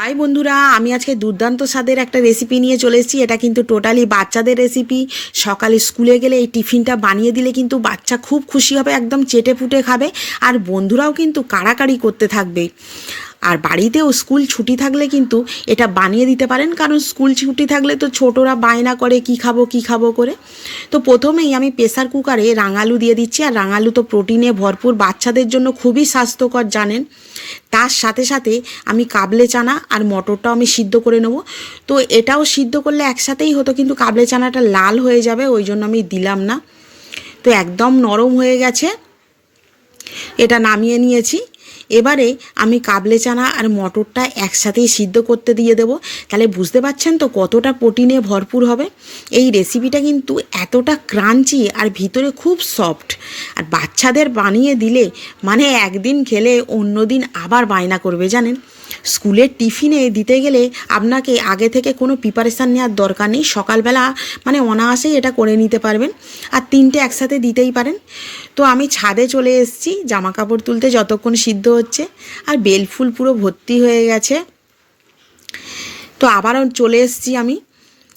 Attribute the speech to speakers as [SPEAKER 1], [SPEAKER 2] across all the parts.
[SPEAKER 1] High বন্ধুরা, আমি আজকে দুর্দান্ত স্বাদের একটা রেসিপি নিয়ে চলে এসেছি। এটা কিন্তু টোটালি বাচ্চাদের রেসিপি সকালে স্কুলে গেলে এই টিফিনটা বানিয়ে দিলে কিন্তু বাচ্চা খুব খুশি হবে, একদম চেটে ফুটে খাবে। আর বন্ধুরাও কিন্তু কাড়াকাড়ি করতে থাকবে। আর বাড়িতেও স্কুল ছুটি থাকলে কিন্তু এটা বানিয়ে দিতে পারেন, কারণ স্কুল ছুটি থাকলে তো ছোটরা বায়না করে কি খাব কি খাব করে। তো প্রথমেই আমি প্রেসার কুকারে রাঙালু দিয়ে দিচ্ছি, আর রাঙালু তো প্রোটিনে ভরপুর, বাচ্চাদের জন্য খুবই স্বাস্থ্যকর, জানেন? তার সাথে সাথে আমি কাবলে চানা আর মটরটাও আমি সিদ্ধ করে নেব। তো এটাও সিদ্ধ করলে একসাথেই হতো, কিন্তু কাবলে চানাটা লাল হয়ে যাবে, ওই জন্য আমি দিলাম না। তো একদম নরম হয়ে গেছে। এটা নামিয়ে নিয়েছি। এবারে আমি কাবলে চানা আর মটরটা একসাথেই সিদ্ধ করতে দিয়ে দেবো। তাহলে বুঝতে পারছেন তো কতটা প্রোটিনে ভরপুর হবে? এই রেসিপিটা কিন্তু এতটা ক্রাঞ্চি আর ভিতরে খুব সফট আর বাচ্চাদের বানিয়ে দিলে মানে একদিন খেলে অন্য দিন আবার বায়না করবে, জানেন? স্কুলের টিফিনে দিতে গেলে আপনাকে আগে থেকে কোনো প্রিপারেশান নেওয়ার দরকার নেই। সকালবেলা মানে অনায়াসেই এটা করে নিতে পারবেন আর তিনটে একসাথে দিতেই পারেন। তো আমি ছাদে চলে এসেছি জামা কাপড় তুলতে যতক্ষণ সিদ্ধ হচ্ছে আর বেলফুল পুরো ভর্তি হয়ে গেছে। তো আবারও চলে এসেছি আমি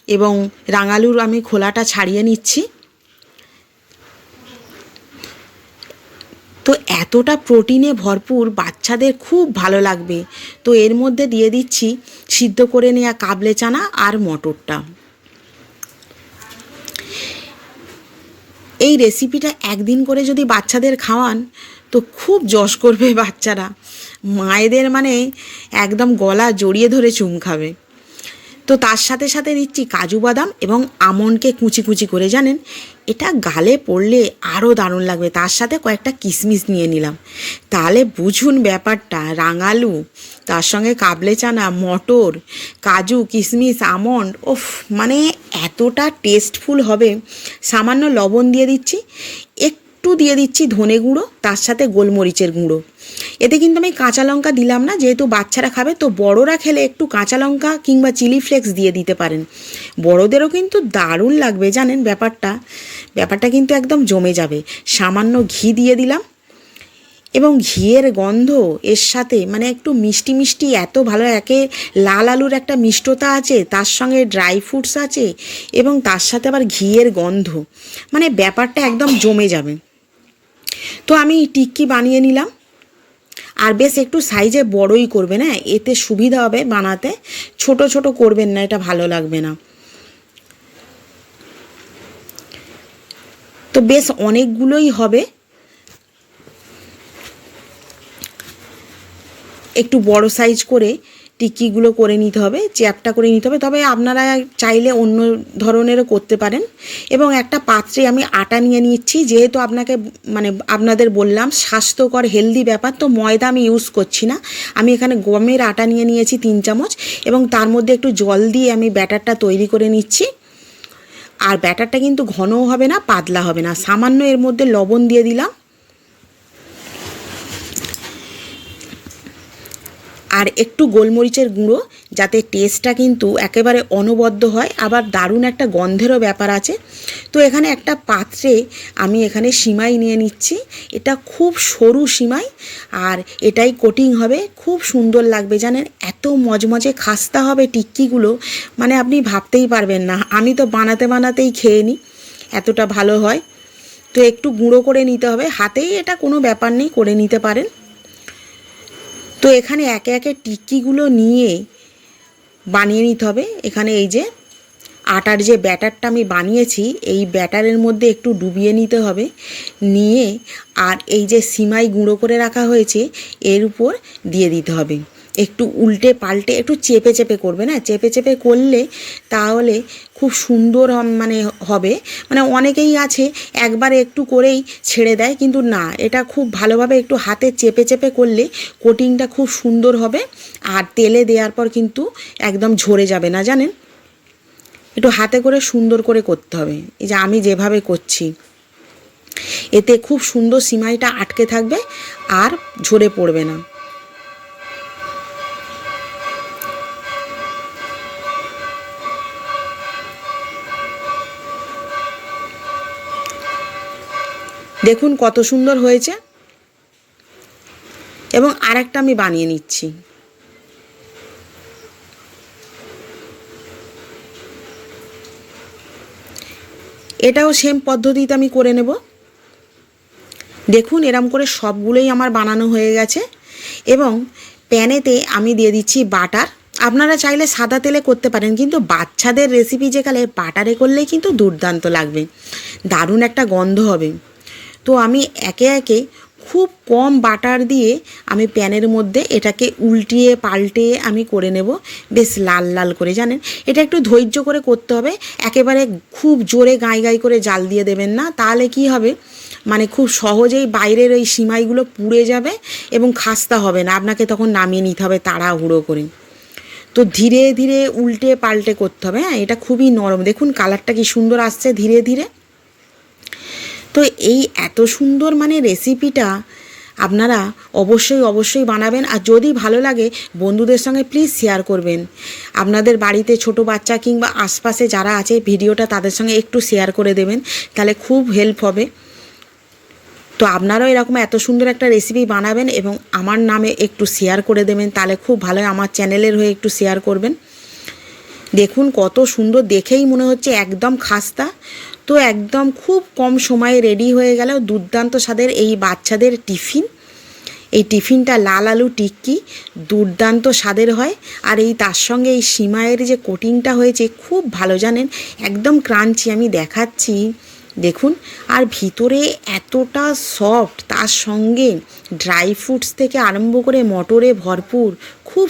[SPEAKER 1] এবং রাঙালুর আমি খোলাটা ছাড়িয়ে নিচ্ছি তো এতটা প্রোটিনে ভরপুর, বাচ্চাদের খুব ভালো লাগবে। তো এর মধ্যে দিয়ে দিচ্ছি সিদ্ধ করে নেওয়া কাবলে চানা আর মটরটা। এই রেসিপিটা একদিন করে যদি বাচ্চাদের খাওয়ান, তো খুব যশ করবে বাচ্চারা। মায়েদের মানে একদম গলা জড়িয়ে ধরে চুম খাবে তো তার সাথে সাথে দিচ্ছি কাজু বাদাম এবং আমন্ডকে কুচি কুচি করে, জানেন? এটা গালে পড়লে আরও দারুণ লাগবে। তার সাথে কয়েকটা কিশমিশ নিয়ে নিলাম। তাহলে বুঝুন ব্যাপারটা, রাঙালু, তার সঙ্গে কাবলে চানা মটর, কাজু কিশমিশ আমন্ড, ওফ মানে এতটা টেস্টফুল হবে। সামান্য লবণ দিয়ে দিচ্ছি। একটু দিয়ে দিচ্ছি ধনে গুঁড়ো, তার সাথে গোলমরিচের গুঁড়ো। এতে কিন্তু আমি কাঁচা লঙ্কা দিলাম না, যেহেতু বাচ্চারা খাবে, তো বড়রা খেলে একটু কাঁচা লঙ্কা কিংবা চিলি ফ্লেক্স দিয়ে দিতে পারেন। বড়দেরও কিন্তু দারুণ লাগবে, জানেন ব্যাপারটা? ব্যাপারটা কিন্তু একদম জমে যাবে। সামান্য ঘি দিয়ে দিলাম। এবং ঘিয়ের গন্ধ, এর সাথে মানে একটু মিষ্টি মিষ্টি, এত ভালো, একে লাল আলুর একটা মিষ্টতা আছে, তার সঙ্গে ড্রাই ফ্রুটস আছে, এবং তার সাথে আবার ঘিয়ের গন্ধ। মানে ব্যাপারটা একদম জমে যাবে। তো আমি টিক্কি বানিয়ে নিলাম। আর বেশ একটু সাইজে বড়ই করবেন হ্যাঁ এতে সুবিধা হবে বানাতে। ছোট ছোট করবেন না, এটা ভালো লাগবে না। তো বেশ অনেকগুলোই হবে। একটু বড় সাইজ করে টিক্কিগুলো করে নিতে হবে, চ্যাপটা করে নিতে হবে। তবে আপনারা চাইলে অন্য ধরনেরও করতে পারেন। এবং একটা পাত্রে আমি আটা নিয়ে নিচ্ছি, যেহেতু আপনাকে মানে আপনাদের বললাম, স্বাস্থ্যকর হেলদি ব্যাপার, তো ময়দা আমি ইউজ করছি না। আমি এখানে গমের আটা নিয়ে নিয়েছি তিন চামচ, এবং তার মধ্যে একটু জল দিয়ে আমি ব্যাটারটা তৈরি করে নিচ্ছি। আর ব্যাটারটা কিন্তু ঘনও হবে না, পাতলা হবে না। সামান্য এর মধ্যে লবণ দিয়ে দিলাম। আর একটু গোলমরিচের গুঁড়ো, যাতে টেস্টটা কিন্তু একেবারে অনবদ্য হয়। আবার দারুণ একটা গন্ধেরও ব্যাপার আছে। তো এখানে একটা পাত্রে আমি এখানে সিমাই নিয়ে নিচ্ছি। এটা খুব সরু সিমাই আর এটাই কোটিং হবে। খুব সুন্দর লাগবে, জানেন? এত মজমজে খাস্তা হবে টিক্কিগুলো মানে আপনি ভাবতেই পারবেন না। আমি তো বানাতে বানাতেই খেয়ে নিই, এতটা ভালো হয়। তো একটু গুঁড়ো করে নিতে হবে। হাতেই এটা কোনো ব্যাপার নেই, করে নিতে পারেন। তো এখানে একে একে টিক্কিগুলো নিয়ে বানিয়ে নিতে হবে। এখানে এই যে আটার যে ব্যাটারটা আমি বানিয়েছি, এই ব্যাটারের মধ্যে একটু ডুবিয়ে নিতে হবে। নিয়ে আর এই যে সিমাই গুঁড়ো করে রাখা হয়েছে, এর উপর দিয়ে দিতে হবে। একটু উল্টে পাল্টে, একটু চেপে চেপে করবে, না? চেপে চেপে করলে তাহলে খুব সুন্দর মানে হবে। মানে অনেকেই আছে, একবারে একটু করেই ছেড়ে দেয়, কিন্তু না, এটা খুব ভালোভাবে একটু হাতে চেপে চেপে করলে কোটিংটা খুব সুন্দর হবে, আর তেলে দেওয়ার পর কিন্তু একদম ঝরে যাবে না, জানেন? একটু হাতে করে সুন্দর করে করতে হবে। এই যে আমি যেভাবে করছি, এতে খুব সুন্দর সিমাইটা আটকে থাকবে, আর ঝরে পড়বে না। দেখুন কত সুন্দর হয়েছে। এবং আরেকটা আমি বানিয়ে নিচ্ছি। এটাও সেম পদ্ধতিতে আমি করে নেব। দেখুন এরম করে সবগুলোই আমার বানানো হয়ে গেছে। এবং প্যানেতে আমি দিয়ে দিচ্ছি বাটার। আপনারা চাইলে সাদা তেলে করতে পারেন, কিন্তু বাচ্চাদের রেসিপি যেকালে বাটারে করলে কিন্তু দুর্দান্ত লাগবে। দারুণ একটা গন্ধ হবে। তো আমি একে একে খুব কম বাটার দিয়ে আমি প্যানের মধ্যে এটাকে উল্টিয়ে, পাল্টে আমি করে নেব। বেশ লাল লাল করে, জানেন? এটা একটু ধৈর্য করে করতে হবে। একেবারে খুব জোরে গাই গাই করে জাল দিয়ে দেবেন না। তাহলে কি হবে? মানে খুব সহজেই বাইরের ওই সিমাইগুলো পুড়ে যাবে এবং খাস্তা হবে না। আপনাকে তখন নামিয়ে নিতে হবে তাড়াহুড়ো করে। তো ধীরে ধীরে উল্টে পাল্টে করতে হবে। হ্যাঁ এটা খুবই নরম। দেখুন, কালারটা কি সুন্দর আসছে ধীরে ধীরে। তো এই এত সুন্দর মানে রেসিপিটা আপনারা অবশ্যই অবশ্যই বানাবেন। আর যদি ভালো লাগে, বন্ধুদের সঙ্গে প্লিজ শেয়ার করবেন। আপনাদের বাড়িতে ছোট বাচ্চা কিংবা আশপাশে যারা আছে, ভিডিওটা তাদের সঙ্গে একটু শেয়ার করে দেবেন। তাহলে খুব হেল্প হবে। তো আপনারাও এরকম এত সুন্দর একটা রেসিপি বানাবেন এবং আমার নামে একটু শেয়ার করে দেবেন। তাহলে খুব ভালো। আমার চ্যানেলের হয়ে একটু শেয়ার করবেন। দেখুন কত সুন্দর, দেখেই মনে হচ্ছে একদম খাস্তা। তো একদম খুব কম সময়ে রেডি হয়ে গেল দুর্দান্ত স্বাদের এই বাচ্চাদের টিফিন। এই টিফিনটা লাল আলু টিক্কি, দুর্দান্ত স্বাদের হয়। আর এই তার সঙ্গে এই সিমাইয়ের যে কোটিংটা হয়েছে, খুব ভালো জানেন? একদম ক্রাঞ্চি আমি দেখাচ্ছি। দেখুন, আর ভিতরে এতটা সফট তার সঙ্গে ড্রাই ফ্রুটস থেকে আরম্ভ করে মটরে ভরপুর, খুব